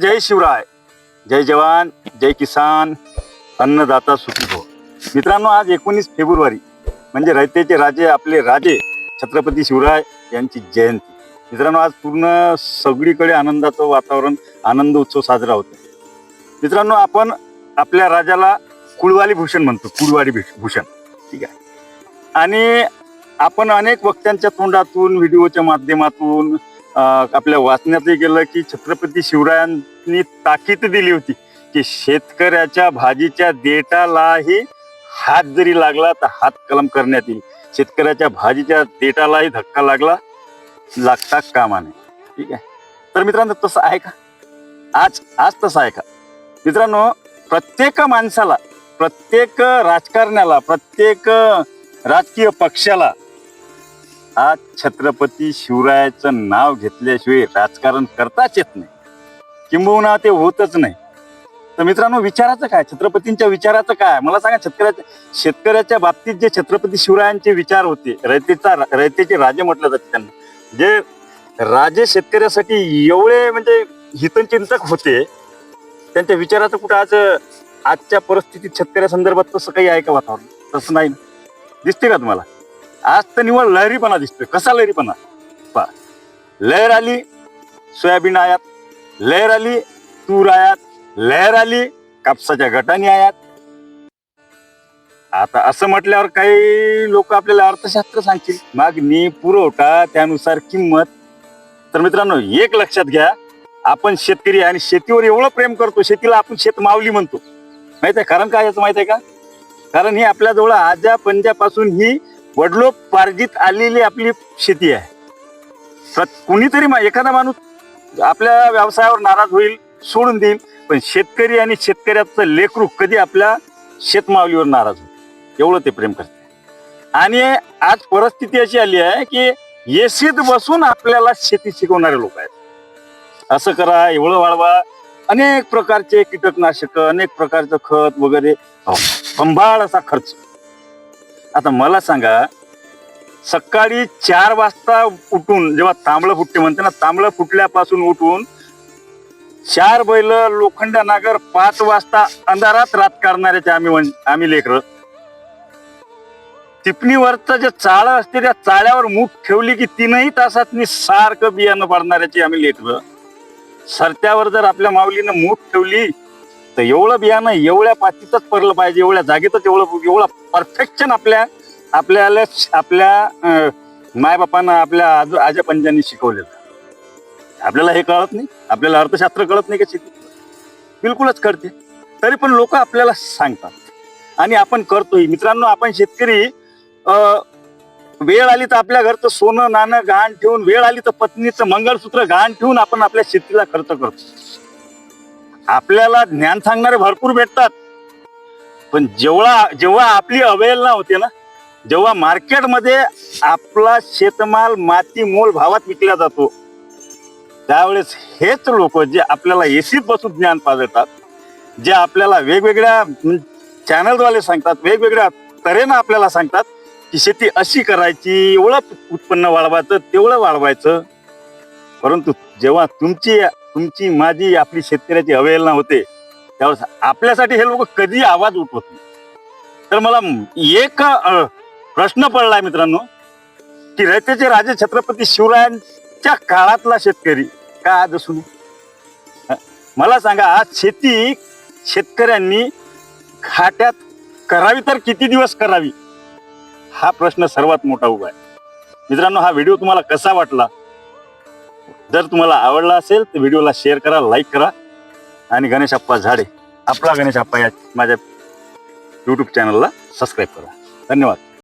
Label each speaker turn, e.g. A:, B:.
A: जय शिवराय. जय जवान जय किसान अन्नदाता सुखी हो मित्रांनो आज एकोणीस फेब्रुवारी म्हणजे रयतेचे राजे आपले राजे छत्रपती शिवराय यांची जयंती. मित्रांनो आज पूर्ण सगळीकडे आनंदाचं वातावरण आनंद उत्सव साजरा होतो मित्रांनो आपण आपल्या राजाला कुळवाली भूषण म्हणतो कुळवाडी भूषण. ठीक आहे. आणि आपण अनेक वक्त्यांच्या तोंडातून व्हिडिओच्या माध्यमातून आपल्या वाचण्यातही गेलं की छत्रपती शिवरायांनी ताकीद दिली होती की शेतकऱ्याच्या भाजीच्या देटालाही हात जरी लागला तर हात कलम करण्यात येईल. शेतकऱ्याच्या भाजीच्या देटालाही धक्का लागला लागता कामा नये. ठीक आहे? तर मित्रांनो तसं आहे का? आज आज तसं आहे का? मित्रांनो प्रत्येक माणसाला प्रत्येक राजकारण्याला प्रत्येक राजकीय पक्षाला आज छत्रपती शिवरायाचं नाव घेतल्याशिवाय राजकारण करताच येत नाही. किंबहुना ते होतच नाही. तर मित्रांनो विचाराचं काय? छत्रपतींच्या विचाराचं काय? मला सांगा शेतकऱ्याच्या शेतकऱ्याच्या बाबतीत जे छत्रपती शिवरायांचे विचार होते रयतेचा रयतेचे राजे म्हटलं जाते त्यांना. जे राजे शेतकऱ्यासाठी एवढे म्हणजे हितचिंतक होते त्यांच्या विचाराचं कुठं आज आजच्या परिस्थितीत शेतकऱ्या संदर्भात तसं काही आहे का वातावरण? तसं नाही दिसते का तुम्हाला? आज तर निवड लहरीपणा दिसतोय. कसा लहरीपणा? पहा. लहर आली सोयाबीन आयात. लहर आली तूर आयात. लहर आली कापसाच्या गटाने आयात. आता असं म्हटल्यावर काही लोक आपल्याला अर्थशास्त्र सांगतील. मागणी पुरवठा त्यानुसार किंमत. तर मित्रांनो एक लक्षात घ्या. आपण शेतकरी आणि शेतीवर एवढं प्रेम करतो शेतीला आपण शेत मावली म्हणतो. माहीत आहे? कारण काय याचं माहीत आहे का? कारण ही आपल्याजवळ आजा पंजापासून ही वडलोपार्जित आलेली आपली शेती आहे. कुणीतरी एखादा माणूस आपल्या व्यवसायावर नाराज होईल सोडून देईल पण शेतकरी आणि शेतकऱ्याचं लेखरूख कधी आपल्या शेतमावलीवर नाराज होईल? एवढं ते प्रेम करते. आणि आज परिस्थिती अशी आली आहे की एसीत बसून आपल्याला शेती शिकवणारे लोक आहेत. असं करा एवढं वाढवा अनेक प्रकारचे कीटकनाशक अनेक प्रकारचं खत वगैरे संभाळ असा खर्च. आता मला सांगा सकाळी चार वाजता उठून जेव्हा तांबळं फुटते म्हणते ना तांबळं फुटल्यापासून उठून चार बैल लोखंड नागर पाच वाजता अंधारात रात काढणाऱ्याचे आम्ही म्हण- आम्ही लेकर. टिपणीवरचं जे चाळ असते त्या चाळ्यावर मूठ ठेवली की तीनही तासात मी सारखं बियाणं पाडणाऱ्याची आम्ही लेकर. सरत्यावर जर आपल्या माऊलीनं मूठ ठेवली तर एवढं बियाणं एवढ्या पातीतच पडलं पाहिजे एवढ्या जागेतच एवढं एवढं परफेक्शन आपल्या आपल्याला आपल्या मायबापांना आपल्या आज आजा पंजांनी शिकवलेलं. आपल्याला हे कळत नाही आपल्याला अर्थशास्त्र कळत नाही का शेती? बिलकुलच कळते. तरी पण लोक आपल्याला सांगतात. आणि आपण करतोय. मित्रांनो आपण शेतकरी वेळ आली तर आपल्या घरचं सोनं नाणं गहाण ठेवून वेळ आली तर पत्नीचं मंगळसूत्र गहाण ठेवून आपण आपल्या शेतीला खर्च करतो. आपल्याला ज्ञान सांगणारे भरपूर भेटतात. पण जेवढा जेव्हा आपली अवहेलना होते ना जेव्हा मार्केटमध्ये आपला शेतमाल माती मोल भावात विकला जातो त्यावेळेस हेच लोक जे आपल्याला एसीत बसून ज्ञान पाजळतात जे आपल्याला वेगवेगळ्या चॅनलद्वारे सांगतात वेगवेगळ्या तऱ्हेनं आपल्याला सांगतात की शेती अशी करायची एवढं उत्पन्न वाढवायचं तेवढं वाढवायचं. परंतु जेव्हा तुमची तुमची माझी आपली शेतकऱ्याची अवहेलना होते. त्यावेळेस आपल्यासाठी हे लोक कधी आवाज उठवत नाही. तर मला एक प्रश्न पडलाय मित्रांनो की रयतेचे राजे छत्रपती शिवरायांच्या काळातला शेतकरी का आज असून मला सांगा आज शेती शेतकऱ्यांनी खाट्यात करावी तर किती दिवस करावी? हा प्रश्न सर्वात मोठा उभा आहे. मित्रांनो हा व्हिडिओ तुम्हाला कसा वाटला? जर तुम्हाला आवडला असेल तर व्हिडिओला शेअर करा लाईक करा. आणि गणेश अप्पा झाडे आपला गणेश अप्पा या माझ्या यूट्यूब चॅनलला सबस्क्राईब करा. धन्यवाद.